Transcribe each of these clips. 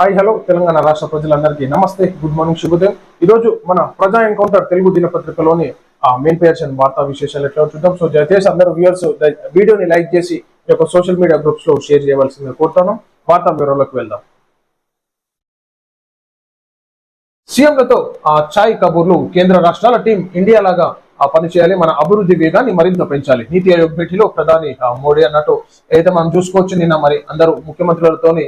Hi hello Telangana రాష్ట్ర ప్రజలందరికీ నమస్తే గుడ్ మార్నింగ్ శుభోదయం. ఈరోజు మన ప్రజా ఎన్కౌంటర్ తెలుగు దినపత్రికలోని మెయిన్ పేర్స్ అండ్ వార్తా విశేషాలు ఎట్లా చూద్దాం. సో దయచేసి అందరూ వ్యూవర్స్ వీడియోని లైక్ చేసి యొక్క సోషల్ మీడియా గ్రూప్స్లో షేర్ చేయవలసిందిగా కోరుతాను వార్తా బ్యూరోలోకి వెళ్దాం. సీఎంలతో ఆ ఛాయ్ కబూర్లు కేంద్ర రాష్ట్రాల టీం ఇండియా లాగా ఆ పని మన అభివృద్ధి వేగాన్ని మరింత పెంచాలి. నీతి ఆయోగ్ భేటీలో ప్రధాని మోడీ అన్నట్టు. ఏదైతే మనం చూసుకోవచ్చు నిన్న మరి అందరూ ముఖ్యమంత్రులతోని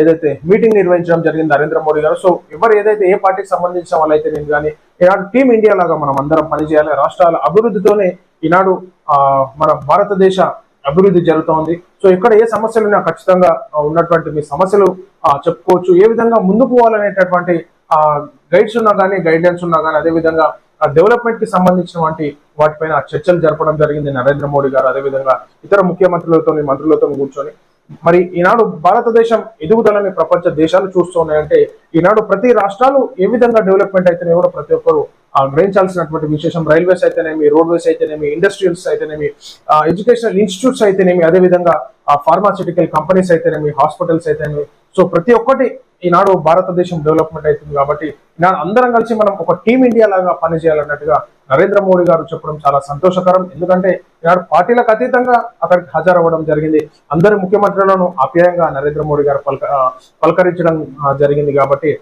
ఏదైతే మీటింగ్ నిర్వహించడం జరిగింది నరేంద్ర మోడీ గారు సో ఎవరు ఏదైతే ఏ పార్టీకి సంబంధించిన వాళ్ళైతే నేను కానీ ఈనాడు టీం ఇండియా లాగా మనం అందరం పనిచేయాలి రాష్ట్రాల అభివృద్ధితోనే ఈనాడు మన భారతదేశ అభివృద్ధి జరుగుతోంది. సో ఇక్కడ ఏ సమస్యలు ఉన్నా ఖచ్చితంగా ఉన్నటువంటి మీ సమస్యలు చెప్పుకోవచ్చు. ఏ విధంగా ముందుకు పోవాలనేటటువంటి ఆ గైడ్స్ ఉన్నా కానీ గైడెన్స్ ఉన్నా కానీ అదే విధంగా డెవలప్మెంట్కి సంబంధించినటువంటి వాటిపైన చర్చలు జరపడం జరిగింది నరేంద్ర మోడీ గారు. అదేవిధంగా ఇతర ముఖ్యమంత్రులతో మంత్రులతో కూర్చొని మరి ఈనాడు భారతదేశం ఎదుగుదలని ప్రపంచ దేశాలు చూస్తున్నాయంటే ఈనాడు ప్రతి రాష్ట్రాలు ఏ విధంగా డెవలప్మెంట్ అయితేనే కూడా ప్రతి ఒక్కరు ఆ, గ్రహించాల్సినటువంటి విశేషం రైల్వేస్ అయితేనేమి రోడ్వేస్ అయితేనేమి ఇండస్ట్రియల్స్ అయితేనేమి ఎడ్యుకేషనల్ ఇన్స్టిట్యూట్స్ అయితేనేమి అదేవిధంగా ఫార్మాసిటికల్ కంపెనీస్ అయితేనేమి హాస్పిటల్స్ అయితేనేమి. సో ప్రతి ఒక్కటి ఈనాడు భారతదేశం డెవలప్మెంట్ అవుతుంది కాబట్టి ఈనాడు అందరం కలిసి మనం ఒక టీం ఇండియా లాగా పనిచేయాలన్నట్టుగా నరేంద్ర మోడీ గారు చెప్పడం చాలా సంతోషకరం. ఎందుకంటే ఈనాడు పార్టీలకు అతీతంగా అక్కడికి హాజరవ్వడం జరిగింది. అందరి ముఖ్యమంత్రులను ఆప్యాయంగా నరేంద్ర మోడీ గారు పలక పలకరించడం జరిగింది కాబట్టి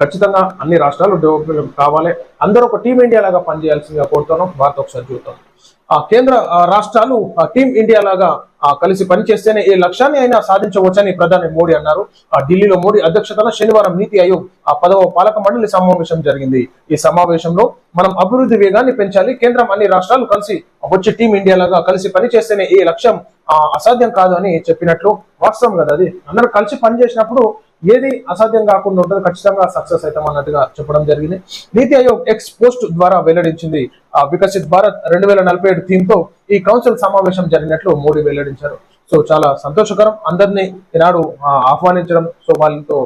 ఖచ్చితంగా అన్ని రాష్ట్రాలు డెవలప్మెంట్ కావాలి. అందరూ ఒక టీం ఇండియా లాగా పనిచేయాల్సిందిగా కోరుతున్నాం. భారత ఒకసారి చూద్దాం. ఆ కేంద్ర ఆ, రాష్ట్రాలు ఆ, టీం ఇండియా లాగా కలిసి పనిచేస్తేనే ఈ లక్ష్యాన్ని అయినా సాధించవచ్చని ప్రధాని మోడీ అన్నారు. ఆ, ఢిల్లీలో మోడీ అధ్యక్షతన శనివారం నీతి ఆయోగ్ ఆ పదవ పాలక మండలి సమావేశం జరిగింది. ఈ సమావేశంలో మనం అభివృద్ధి వేగాన్ని పెంచాలి. కేంద్రం అన్ని రాష్ట్రాలు కలిసి వచ్చి టీం ఇండియా లాగా కలిసి పనిచేస్తేనే ఈ లక్ష్యం అసాధ్యం కాదు అని చెప్పినట్లు వాస్తవం కదా అది. అందరూ కలిసి పనిచేసినప్పుడు ఏది అసాధ్యం కాకుండా ఉంటుంది ఖచ్చితంగా సక్సెస్ అవుతాం అన్నట్టుగా చెప్పడం జరిగింది. నీతి ఆయోగ్ ఎక్స్ పోస్ట్ ద్వారా వెల్లడించింది. ఆ వికసిత్ భారత్ రెండు వేల నలభై ఏడు థీమ్తో ఈ కౌన్సిల్ సమావేశం జరిగినట్లు మోడీ వెల్లడించారు. సో చాలా సంతోషకరం. అందరినీ ఈనాడు ఆహ్వానించడం సో వాళ్ళతో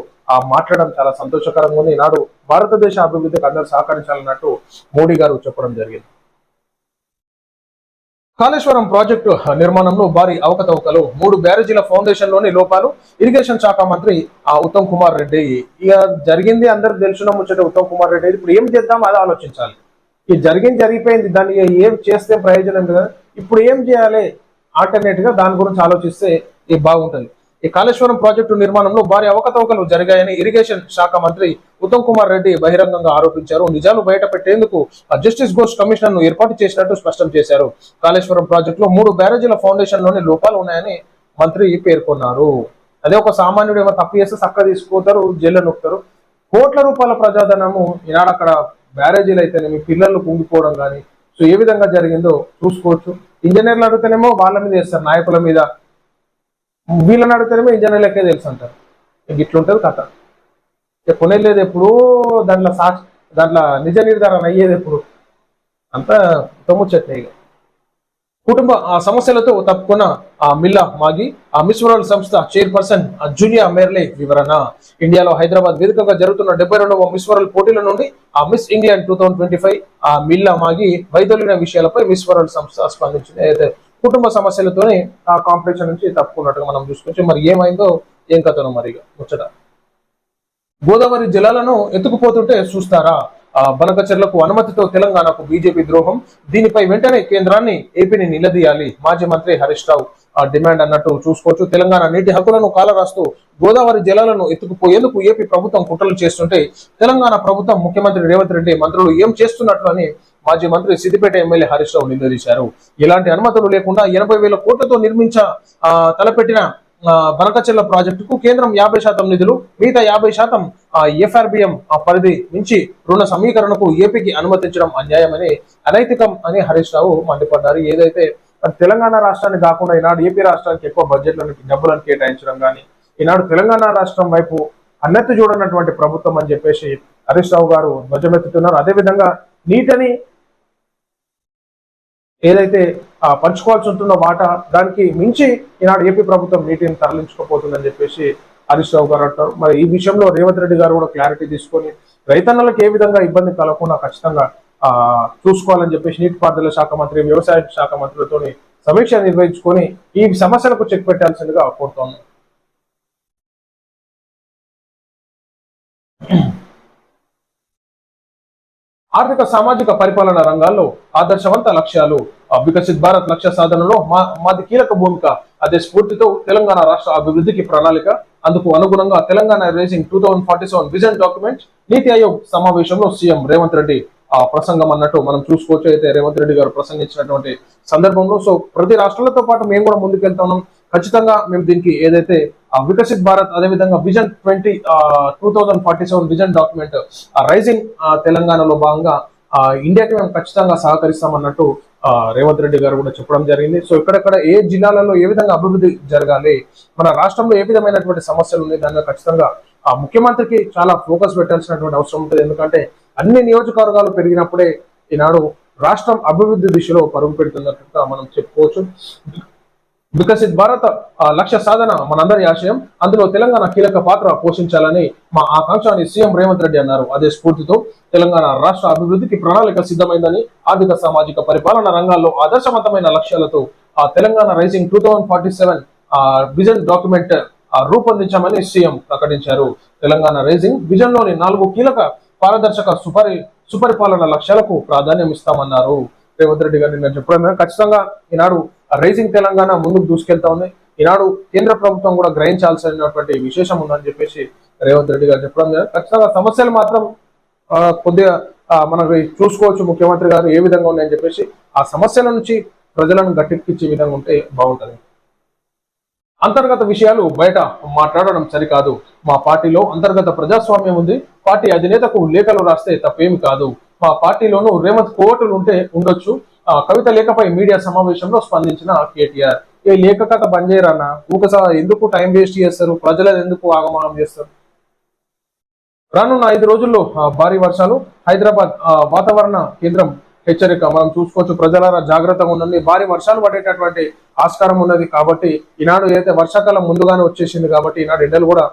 మాట్లాడడం చాలా సంతోషకరంగా ఉంది. ఈనాడు భారతదేశ అభివృద్ధికి అందరూ సహకరించాలన్నట్టు మోడీ గారు చెప్పడం జరిగింది. కాళేశ్వరం ప్రాజెక్టు నిర్మాణంలో భారీ అవకతవకలు మూడు బ్యారేజీల ఫౌండేషన్లోని లోపాలు ఇరిగేషన్ శాఖ మంత్రి ఆ, ఉత్తమ్ కుమార్ రెడ్డి. ఇక జరిగింది అందరికి తెలిసిన ముచ్చట ఉత్తమ్ కుమార్ రెడ్డి. ఇప్పుడు ఏం చేద్దాం అది ఆలోచించాలి. ఇది జరిగింది జరిగిపోయింది దాన్ని ఏం చేస్తే ప్రయోజనం కదా ఇప్పుడు ఏం చేయాలి? ఆల్టర్నేట్గా దాని గురించి ఆలోచిస్తే ఇది బాగుంటుంది. ఈ కాళేశ్వరం ప్రాజెక్టు నిర్మాణంలో భారీ అవకతవకలు జరిగాయని ఇరిగేషన్ శాఖ మంత్రి ఉత్తమ్ కుమార్ రెడ్డి బహిరంగంగా ఆరోపించారు. నిజాలు బయట పెట్టేందుకు ఆ జస్టిస్ ఘోష్ కమిషన్ను ఏర్పాటు చేసినట్టు స్పష్టం చేశారు. కాళేశ్వరం ప్రాజెక్టులో మూడు బ్యారేజీల ఫౌండేషన్లోని లోపాలు ఉన్నాయని మంత్రి పేర్కొన్నారు. అదే ఒక సామాన్యుడు ఏమో తప్పు చేస్తే చక్క తీసుకుపోతారు జైల్లో నొక్కుతారు. కోట్ల రూపాయల ప్రజాధనము ఈనాడు అక్కడ బ్యారేజీలు అయితేనేమి పిల్లలు కుంగిపోవడం కానీ సో ఏ విధంగా జరిగిందో చూసుకోవచ్చు. ఇంజనీర్లు అడిగితేనేమో వాళ్ళ మీద వేస్తారు నాయకుల మీద. వీళ్ళని అడిగితేనేమో లెక్కే తెలుసు అంటారు ఇట్లుంటుంది కథ. ఇక కొనేది ఎప్పుడు దాంట్లో సాక్షి దాంట్లో నిజ నిర్ధారణ అయ్యేది ఎప్పుడు? అంతా తొమ్ముచ్చట్లే ఇక. కుటుంబ ఆ సమస్యలతో తప్పుకున్న ఆ మిల్లా మాగి ఆ మిస్ వరల్డ్ సంస్థ చైర్పర్సన్ ఆ మేర్లే వివరణ. ఇండియాలో హైదరాబాద్ వేదికగా జరుగుతున్న డెబ్బై రెండవ మిస్ వరల్డ్ పోటీల నుండి ఆ Miss England two thousand twenty five ఆ మిల్లా మాగి వైదొలిన విషయాలపై మిస్ వరల్డ్ సంస్థ స్పందించింది. అయితే కుటుంబ సమస్యలతోనే ఆ కాంపిటీషన్ నుంచి తప్పుకున్నట్టుగా మనం చూసుకోవచ్చు. మరి ఏమైందో ఏం కథనో మరి ముచ్చట. గోదావరి జలాలను ఎత్తుకుపోతుంటే చూస్తారా? ఆ బనకచర్లకు అనుమతితో తెలంగాణకు బీజేపీ ద్రోహం. దీనిపై వెంటనే కేంద్రాన్ని ఏపీని నిలదీయాలి. మాజీ మంత్రి హరీష్ రావు ఆ డిమాండ్ అన్నట్టు చూసుకోవచ్చు. తెలంగాణ నీటి హక్కులను కాలరాస్తూ గోదావరి జలాలను ఎత్తుకుపోయేందుకు ఏపీ ప్రభుత్వం కుట్రలు చేస్తుంటే తెలంగాణ ప్రభుత్వం ముఖ్యమంత్రి రేవంత్ రెడ్డి మంత్రులు ఏం చేస్తున్నట్లు అని మాజీ మంత్రి సిద్దిపేట ఎమ్మెల్యే హరీష్ రావు నిలదీశారు ఇలాంటి అనుమతులు లేకుండా ఎనభై వేల కోట్లతో నిర్మించ తలపెట్టిన బనకచెల్ల ప్రాజెక్టుకు కేంద్రం యాభై శాతం నిధులు మిగతా యాభై శాతం ఎఫ్ఆర్బిఎం పరిధి నుంచి రుణ సమీకరణకు ఏపీకి అనుమతించడం అన్యాయమని అనైతికం అని హరీష్ రావు మండిపడ్డారు. ఏదైతే తెలంగాణ రాష్ట్రాన్ని కాకుండా ఈనాడు ఏపీ రాష్ట్రానికి ఎక్కువ బడ్జెట్లను డబ్బులను కేటాయించడం కానీ ఈనాడు తెలంగాణ రాష్ట్రం వైపు అన్నెత్తి చూడనటువంటి ప్రభుత్వం అని చెప్పేసి హరీష్ రావు గారు ధ్వజమెత్తుతున్నారు. అదేవిధంగా నీటిని ఏదైతే పంచుకోవాల్సి ఉంటుందో మాట దానికి మించి ఈనాడు ఏపీ ప్రభుత్వం నీటిని తరలించుకోపోతుందని చెప్పేసి హరీష్ రావు గారు అంటారు. మరి ఈ విషయంలో రేవంత్ రెడ్డి గారు కూడా క్లారిటీ తీసుకొని రైతన్నలకు ఏ విధంగా ఇబ్బంది కలగకుండా ఖచ్చితంగా చూసుకోవాలని చెప్పేసి నీటిపారుదల శాఖ మంత్రి వ్యవసాయ శాఖ మంత్రులతో సమీక్ష నిర్వహించుకొని ఈ సమస్యలకు చెక్ పెట్టాల్సిందిగా కోరుతోంది. ఆర్థిక సామాజిక పరిపాలన రంగాల్లో ఆదర్శవంత లక్ష్యాలు. వికసిత్ భారత్ లక్ష్య సాధనలో మా మాది కీలక భూమిక. అదే స్ఫూర్తితో తెలంగాణ రాష్ట్ర అభివృద్ధికి ప్రణాళిక. అందుకు అనుగుణంగా Telangana rising two thousand forty seven vision document NITI Aayog సమావేశంలో సీఎం రేవంత్ రెడ్డి ఆ ప్రసంగం అన్నట్టు మనం చూసుకోవచ్చు. అయితే రేవంత్ రెడ్డి గారు ప్రసంగించినటువంటి సందర్భంలో సో ప్రతి రాష్ట్రాలతో పాటు మేము కూడా ముందుకెళ్తా ఉన్నాం. ఖచ్చితంగా మేము దీనికి ఏదైతే ఆ వికసిత్ భారత్ అదేవిధంగా vision twenty two thousand forty seven vision document rising తెలంగాణలో భాగంగా ఇండియాకి మేము ఖచ్చితంగా సహకరిస్తామన్నట్టు రేవంత్ రెడ్డి గారు కూడా చెప్పడం జరిగింది. సో ఇక్కడెక్కడ ఏ జిల్లాలలో ఏ విధంగా అభివృద్ధి జరగాలి మన రాష్ట్రంలో ఏ విధమైనటువంటి సమస్యలు ఉన్నాయి దాని మీద ఖచ్చితంగా ఆ ముఖ్యమంత్రికి చాలా ఫోకస్ పెట్టాల్సినటువంటి అవసరం ఉంటుంది. ఎందుకంటే అన్ని నియోజకవర్గాలు పెరిగినప్పుడే ఈనాడు రాష్ట్రం అభివృద్ధి దిశలో పరుగు పెడుతున్నట్టుగా మనం చెప్పుకోవచ్చు. వికసిత్ భారత్ ఆ, లక్ష్య సాధన మనందరి ఆశయం. అందులో తెలంగాణ కీలక పాత్ర పోషించాలని మా ఆకాంక్ష అని సీఎం రేవంత్ రెడ్డి అన్నారు. అదే స్ఫూర్తితో తెలంగాణ రాష్ట్ర అభివృద్ధికి ప్రణాళిక సిద్ధమైందని ఆర్థిక సామాజిక పరిపాలన రంగాల్లో ఆదర్శవంతమైన లక్ష్యాలతో ఆ Telangana rising two thousand forty seven vision document రూపొందించామని CM ప్రకటించారు. తెలంగాణ రైజింగ్ విజన్లోని నాలుగు కీలక పారదర్శక సుపరి సుపరిపాలన లక్ష్యాలకు ప్రాధాన్యం ఇస్తామన్నారు. రేవంత్ రెడ్డి గారు నిన్న చెప్పడం ఖచ్చితంగా ఈనాడు రైజింగ్ తెలంగాణ ముందుకు దూసుకెళ్తా ఉంది. ఈనాడు కేంద్ర ప్రభుత్వం కూడా గ్రహించాల్సినటువంటి విశేషం ఉందని చెప్పేసి రేవంత్ రెడ్డి గారు చెప్పడం జరిగింది. ఖచ్చితంగా సమస్యలు మాత్రం ఆ, కొద్దిగా ఆ, మనకి చూసుకోవచ్చు ముఖ్యమంత్రి గారు ఏ విధంగా ఉన్నాయని చెప్పేసి ఆ సమస్యల నుంచి ప్రజలను గట్టెక్కించే విధంగా ఉంటే బాగుంటుంది. అంతర్గత విషయాలు బయట మాట్లాడడం సరికాదు. మా పార్టీలో అంతర్గత ప్రజాస్వామ్యం ఉంది. పార్టీ అధినేతకు లేఖలు రాస్తే తప్పేమి కాదు. మా పార్టీలోనూ రేవంత్ కోర్టులు ఉంటే ఉండొచ్చు. కవిత లేఖపై మీడియా సమావేశంలో స్పందించిన కేటీఆర్. ఏ లేఖ కథ బంద్ చేయరన్న? ఊకసా ఎందుకు టైం వేస్ట్ చేస్తారు? ప్రజలను ఎందుకు ఆగమనం చేస్తారు? రానున్న ఐదు రోజుల్లో భారీ వర్షాలు హైదరాబాద్ వాతావరణ కేంద్రం హెచ్చరిక. మనం చూసుకోవచ్చు ప్రజలారా జాగ్రత్తగా ఉండండి. భారీ వర్షాలు పడేటటువంటి ఆస్కారం ఉన్నది కాబట్టి ఈనాడు ఏదైతే వర్షాకాలం ముందుగానే వచ్చేసింది కాబట్టి ఈనాడు ఎండలు కూడా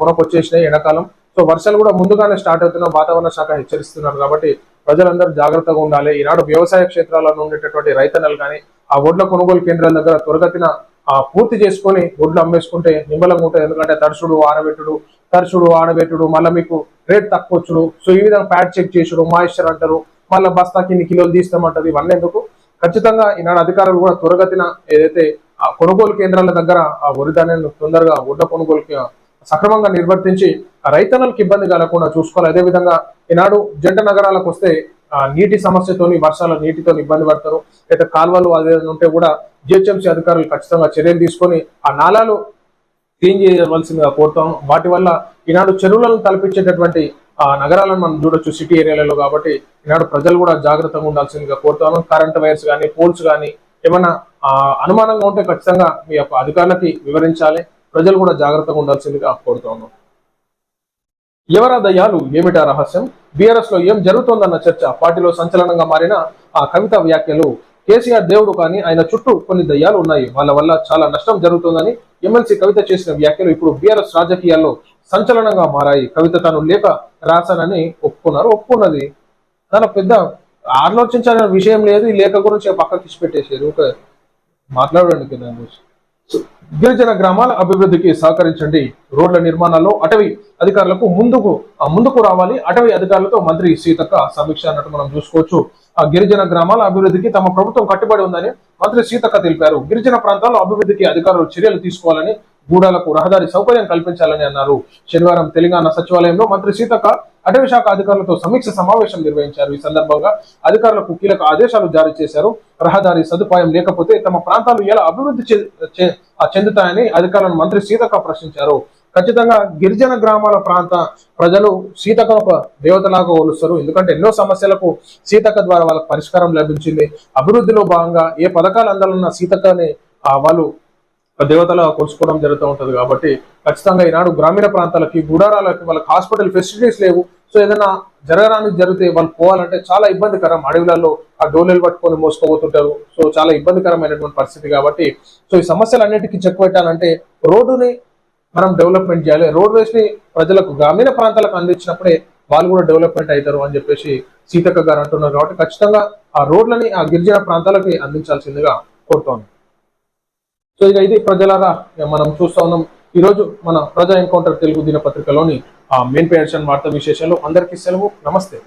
కొనకొచ్చేసినాయి ఎండాకాలం. సో వర్షాలు కూడా ముందుగానే స్టార్ట్ అవుతున్న వాతావరణ శాఖ హెచ్చరిస్తున్నారు కాబట్టి ప్రజలందరూ జాగ్రత్తగా ఉండాలి. ఈనాడు వ్యవసాయ క్షేత్రాలలో ఉండేటటువంటి రైతన్నలు కానీ ఆ ఒడ్ల కొనుగోలు కేంద్రాల దగ్గర త్వరగతిన ఆ, పూర్తి చేసుకొని ఒడ్లు అమ్మేసుకుంటే నిమ్మలంగా ఉంటుంది ఎందుకంటే తడుచుడు ఆరబెట్టుడు తరచుడు ఆడబెట్టుడు మళ్ళీ మీకు రేట్ తక్కువ వచ్చుడు. సో ఈ విధంగా ప్యాడ్ చెక్ చేసుడు మాయిశ్చర్ అంటారు. మళ్ళీ బస్తాకి ఇన్ని కిలోలు తీస్తామంటారు. ఇవన్నీ ఎందుకు? ఖచ్చితంగా ఈనాడు అధికారులు కూడా త్వరగతిన ఏదైతే ఆ కొనుగోలు కేంద్రాల దగ్గర ఆ వరి ధాన్యాన్ని తొందరగా ఒడ్ల కొనుగోలుకి సక్రమంగా నిర్వర్తించి రైతన్నలకు ఇబ్బంది కలగకుండా చూసుకోవాలి. అదే విధంగా ఈనాడు జంట నగరాలకు వస్తే నీటి సమస్యతోని వర్షాల నీటితో ఇబ్బంది పడతారు. లేదా కాలువలు అదే ఉంటే కూడా జిహెచ్ఎంసీ అధికారులు ఖచ్చితంగా చర్యలు తీసుకొని ఆ నాలాలు క్లీన్ చేయవలసిందిగా కోరుతాం. వాటి వల్ల ఈనాడు చెరువులను తలపించేటటువంటి ఆ నగరాలను మనం చూడొచ్చు సిటీ ఏరియాలలో కాబట్టి ఈనాడు ప్రజలు కూడా జాగ్రత్తగా ఉండాల్సిందిగా కోరుతాను. కరెంట్ వైర్స్ కానీ పోల్స్ కానీ ఏమైనా అనుమానంగా ఉంటే ఖచ్చితంగా మీ యొక్క అధికారులకి వివరించాలి. ప్రజలు కూడా జాగ్రత్తగా ఉండాల్సిందిగా కోరుతాను ఎవరా దయ్యాలు? ఏమిటా రహస్యం? బీఆర్ఎస్లో ఏం జరుగుతోందన్న చర్చ పార్టీలో సంచలనంగా మారిన ఆ కవిత వ్యాఖ్యలు. కేసీఆర్ దేవుడు కానీ ఆయన చుట్టూ కొన్ని దయ్యాలు ఉన్నాయి. వాళ్ళ వల్ల చాలా నష్టం జరుగుతుందని ఎమ్మెల్సీ కవిత చేసిన వ్యాఖ్యలు ఇప్పుడు బీఆర్ఎస్ రాజకీయాల్లో సంచలనంగా మారాయి. కవిత తాను లేఖ రాశానని ఒప్పుకున్నారు. ఒప్పుకున్నది. చాలా పెద్ద ఆలోచించాల్సిన విషయం లేదు. ఈ లేఖ గురించి పక్కకి ఇచ్చి పెట్టేసారు ఒక మాట్లాడండి దాని గురించి గిరిజన గ్రామాల అభివృద్ధికి సహకరించండి. రోడ్ల నిర్మాణాల్లో అటవీ అధికారులకు ముందుకు ముందుకు రావాలి. అటవీ అధికారులతో మంత్రి సీతక్క సమీక్ష అన్నట్టు మనం చూసుకోవచ్చు. ఆ గిరిజన గ్రామాల అభివృద్ధికి తమ ప్రభుత్వం కట్టుబడి ఉందని మంత్రి సీతక్క తెలిపారు. గిరిజన ప్రాంతాల్లో అభివృద్ధికి అధికారులు చర్యలు తీసుకోవాలని గూడాలకు రహదారి సౌకర్యం కల్పించాలని అన్నారు. శనివారం తెలంగాణ సచివాలయంలో మంత్రి సీతక్క అటవీ శాఖ అధికారులతో సమీక్ష సమావేశం నిర్వహించారు. ఈ సందర్భంగా అధికారులకు కీలక ఆదేశాలు జారీ చేశారు. రహదారి సదుపాయం లేకపోతే తమ ప్రాంతాలు ఎలా అభివృద్ధి చె- చెందుతాయని అధికారులను మంత్రి సీతక్క ప్రశ్నించారు. ఖచ్చితంగా గిరిజన గ్రామాల ప్రాంత ప్రజలు సీతక్కను ఒక దేవతలాగా ఓలుస్తారు ఎందుకంటే ఎన్నో సమస్యలకు సీతక్క ద్వారా వాళ్ళకి పరిష్కారం లభించింది. అభివృద్ధిలో భాగంగా ఏ పథకాలు అందాలన్నా సీతక్కని వాళ్ళు దేవతల కొలుసుకోవడం జరుగుతూ ఉంటుంది కాబట్టి ఖచ్చితంగా ఈనాడు గ్రామీణ ప్రాంతాలకి గుడారాలకి వాళ్ళకి హాస్పిటల్ ఫెసిలిటీస్ లేవు. సో ఏదైనా జరగడానికి జరిగితే వాళ్ళు పోవాలంటే చాలా ఇబ్బందికరం. అడవులలో ఆ డోలెలు పట్టుకొని మోసుకోబోతుంటారు సో చాలా ఇబ్బందికరమైనటువంటి పరిస్థితి కాబట్టి సో ఈ సమస్యలన్నిటికీ చెక్ పెట్టాలంటే రోడ్డుని మనం డెవలప్మెంట్ చేయాలి. రోడ్ వేస్ని ప్రజలకు గ్రామీణ ప్రాంతాలకు అందించినప్పుడే వాళ్ళు కూడా డెవలప్మెంట్ అవుతారు అని చెప్పేసి సీతక్క గారు అంటున్నారు కాబట్టి ఖచ్చితంగా ఆ రోడ్లని ఆ గిరిజన ప్రాంతాలకి అందించాల్సిందిగా కోరుతోంది. సో ఇక ఇది ప్రజలారా మనం చూస్తా ఉన్నాం. ఈ రోజు మన ప్రజా ఎన్కౌంటర్ తెలుగు దినపత్రికలోని మెయిన్ పేర్షన్ వార్తా విశేషాలు. అందరికీ సెలవు. నమస్తే.